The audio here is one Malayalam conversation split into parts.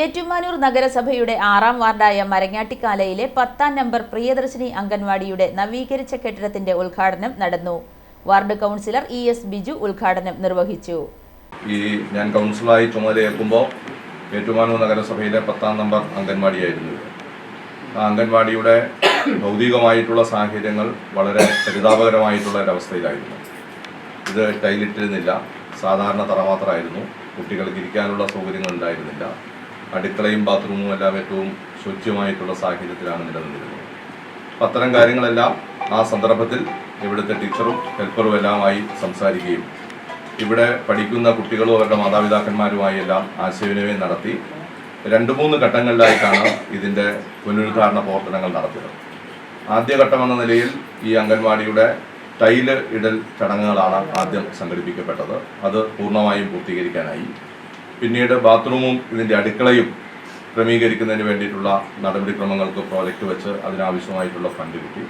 ഏറ്റുമാനൂർ നഗരസഭയുടെ ആറാം വാർഡായ മരങ്ങാട്ടിക്കാലയിലെ പത്താം നമ്പർ പ്രിയദർശിനി അംഗൻവാടിയുടെ നവീകരിച്ച കെട്ടിടത്തിന്റെ ഉദ്ഘാടനം നടന്നു. Ward councillor E S Biju ഉദ്ഘാടനം നിർവഹിച്ചു. ഈ ഞാൻ കൗൺസിലറായി ചുമതലയേൽക്കുമ്പോൾ ഏറ്റുമാനൂർ നഗരസഭയിലെ പത്താം നമ്പർ അംഗൻവാടിയായിരുന്നു. ആ അംഗൻവാടിയുടെ ഭൗതികമായിട്ടുള്ള സാഹചര്യങ്ങൾ വളരെ പരിതാപകരമായിട്ടുള്ള ഒരവസ്ഥയിലായിരുന്നു ഇത് ടൈലിട്ടിരുന്നില്ല സാധാരണ തറ മാത്രമായിരുന്നു കുട്ടികൾക്ക് ഇരിക്കാനുള്ള സൗകര്യങ്ങൾ ഉണ്ടായിരുന്നില്ല. അടുക്കളയും ബാത്റൂമും എല്ലാം ഏറ്റവും ശുചിയമായിട്ടുള്ള സാഹചര്യത്തിലാണ് നിലനിന്നിരുന്നത്. അപ്പം അത്തരം കാര്യങ്ങളെല്ലാം ആ സന്ദർഭത്തിൽ ഇവിടുത്തെ ടീച്ചറും ഹെൽപ്പറും എല്ലാമായി സംസാരിക്കുകയും ഇവിടെ പഠിക്കുന്ന കുട്ടികളും അവരുടെ മാതാപിതാക്കന്മാരുമായി എല്ലാം ആശയവിനിമയം നടത്തി രണ്ട് മൂന്ന് ഘട്ടങ്ങളിലായിട്ടാണ് ഇതിന്റെ പുനരുദ്ധാരണ പ്രവർത്തനങ്ങൾ നടത്തിയത്. ആദ്യഘട്ടം എന്ന നിലയിൽ ഈ അംഗൻവാടിയുടെ ടൈൽ ഇടൽ ചടങ്ങുകളാണ് ആദ്യം സംഘടിപ്പിക്കപ്പെട്ടത്. അത് പൂർണമായും പൂർത്തീകരിക്കാനായി. പിന്നീട് ബാത്റൂമും ഇതിന്റെ അടുക്കളയും ക്രമീകരിക്കുന്നതിന് വേണ്ടിയിട്ടുള്ള നടപടിക്രമങ്ങൾക്ക് പ്രോജക്റ്റ് വെച്ച് അതിനാവശ്യമായിട്ടുള്ള ഫണ്ട് കിട്ടി.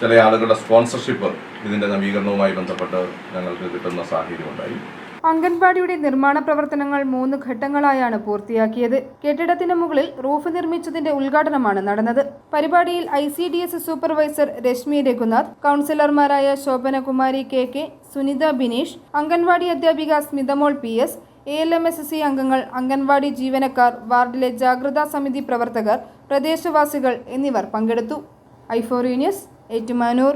ചില ആളുകളുടെ സ്പോൺസർഷിപ്പ് ഇതിന്റെ നവീകരണവുമായി ബന്ധപ്പെട്ട് ഞങ്ങൾക്ക് കിട്ടുന്ന സാഹചര്യമുണ്ടായി അംഗൻവാടിയുടെ നിർമ്മാണ പ്രവർത്തനങ്ങൾ മൂന്ന് ഘട്ടങ്ങളായാണ് പൂർത്തിയാക്കിയത്. കെട്ടിടത്തിന് മുകളിൽ റൂഫ് നിർമ്മിച്ചതിന്റെ ഉദ്ഘാടനമാണ് നടന്നത്. പരിപാടിയിൽ I C D S supervisor Rashmi Raghunath കൗൺസിലർമാരായ ശോഭനകുമാരി കെ കെ സുനിത ബിനീഷ് അംഗൻവാടി അധ്യാപിക Smithamol P S A L M S C അംഗങ്ങൾ അംഗൻവാടി ജീവനക്കാർ വാർഡിലെ ജാഗ്രതാ സമിതി പ്രവർത്തകർ പ്രദേശവാസികൾ എന്നിവർ പങ്കെടുത്തു. ഐഫോറി ഏറ്റുമാനൂർ.